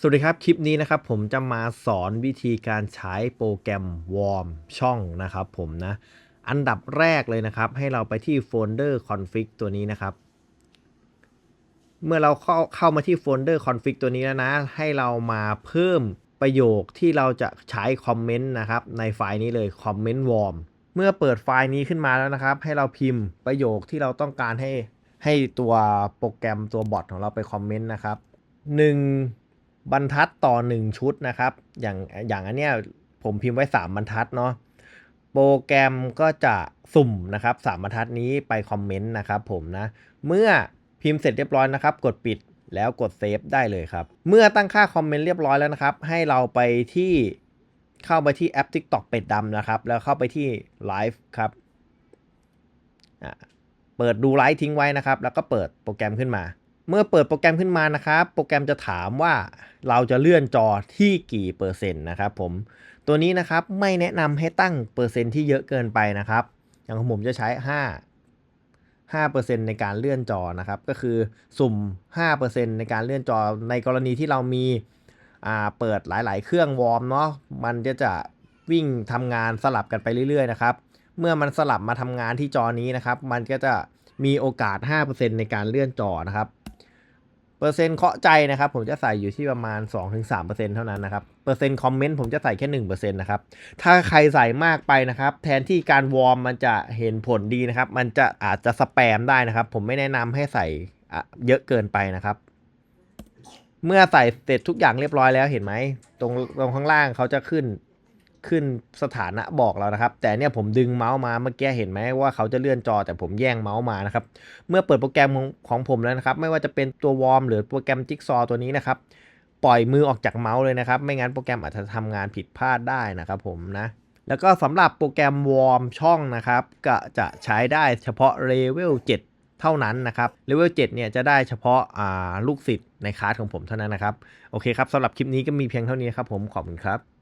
สวัสดีครับ คลิปนี้นะครับผมจะมาสอนวิธีการใช้โปรแกรม Warm ช่องนะครับผมนะ อันดับแรกเลยนะครับ ให้เราไปที่โฟลเดอร์ config ตัวนี้นะครับ เมื่อเราเข้าเข้ามาที่โฟลเดอร์ config ตัวนี้แล้วนะ ให้เรามาเพิ่มประโยคที่เราจะใช้คอมเมนต์นะครับ ในไฟล์นี้เลย comment warm เมื่อเปิดไฟล์นี้ขึ้นมาแล้วนะครับ ให้เราพิมพ์ประโยคที่เราต้องการให้ให้ตัวโปรแกรมตัวบอทของเราไปคอมเมนต์นะครับหนึ่ง บรรทัดต่อ 1 ชุดนะครับ อย่างอย่างอันเนี้ยผมพิมพ์ไว้ 3 บรรทัดเนาะโปรแกรมก็จะสุ่มนะครับ 3 บรรทัดนี้ไปคอมเมนต์นะครับผมนะเมื่อพิมพ์เสร็จเรียบร้อยนะครับ กดปิดแล้วกดเซฟได้เลยครับ เมื่อตั้งค่าคอมเมนต์เรียบร้อยแล้วนะครับ ให้เราไปที่เข้าไปที่แอป TikTok เป็ดดำนะครับ แล้วเข้าไปที่ไลฟ์ครับเปิดดูไลฟ์ทิ้งไว้นะครับ แล้วก็เปิดโปรแกรมขึ้นมา เมื่อเปิดโปรแกรมขึ้นมานะครับ โปรแกรมจะถามว่าเราจะเลื่อนจอที่กี่เปอร์เซ็นต์นะครับผม ตัวนี้นะครับไม่แนะนำให้ตั้งเปอร์เซ็นต์ที่เยอะเกินไปนะครับ อย่างผมจะใช้ 5 5%ในการเลื่อนจอนะครับ ก็คือสุ่ม 5%ในการเลื่อนจอในกรณีที่เรามีเปิดหลาย ๆ เครื่องวอร์มเนาะ มันจะจะวิ่งทำงานสลับกันไปเรื่อย ๆ นะครับ เมื่อมันสลับมาทำงานที่จอนี้นะครับ มันก็จะ มีโอกาส 5%ในการเลื่อนจอนะครับเปอร์เซ็นต์เคาะใจนะครับ ผมจะใส่อยู่ที่ประมาณ 2-3%เท่านั้นนะครับเปอร์เซ็นต์คอมเมนต์ผมจะใส่แค่ 1%นะครับถ้าใครใส่มากไปนะครับ แทนที่การวอร์มมันจะเห็นผลดีนะครับ มันจะอาจจะสแปมได้นะครับ ผมไม่แนะนำให้ใส่เยอะเกินไปนะครับ เมื่อใส่เสร็จทุกอย่างเรียบร้อยแล้วเห็นไหมตรงตรงข้างล่างเขาจะขึ้น ขึ้นสถานะบอกเรานะครับ แต่เนี่ยผมดึงเมาส์มาเมื่อกี้เห็นไหมว่าเขาจะเลื่อนจอแต่ผมแย่งเมาส์มานะครับ เมื่อเปิดโปรแกรมของผมแล้วนะครับ ไม่ว่าจะเป็นตัววอร์มหรือโปรแกรมจิ๊กซอตัวนี้นะครับ ปล่อยมือออกจากเมาส์เลยนะครับ ไม่งั้นโปรแกรมอาจจะทำงานผิดพลาดได้นะครับผมนะแล้วก็สำหรับโปรแกรมวอร์มช่องนะครับ ก็จะใช้ได้เฉพาะเลเวล7 เท่านั้นนะครับเลเวล7เนี่ยจะได้เฉพาะาลูกศิษย์ในคลาสของผมเท่านั้นนะครับ โอเคครับสำหรับคลิปนี้ก็มีเพียงเท่านี้ครับผมขอบคุณครับ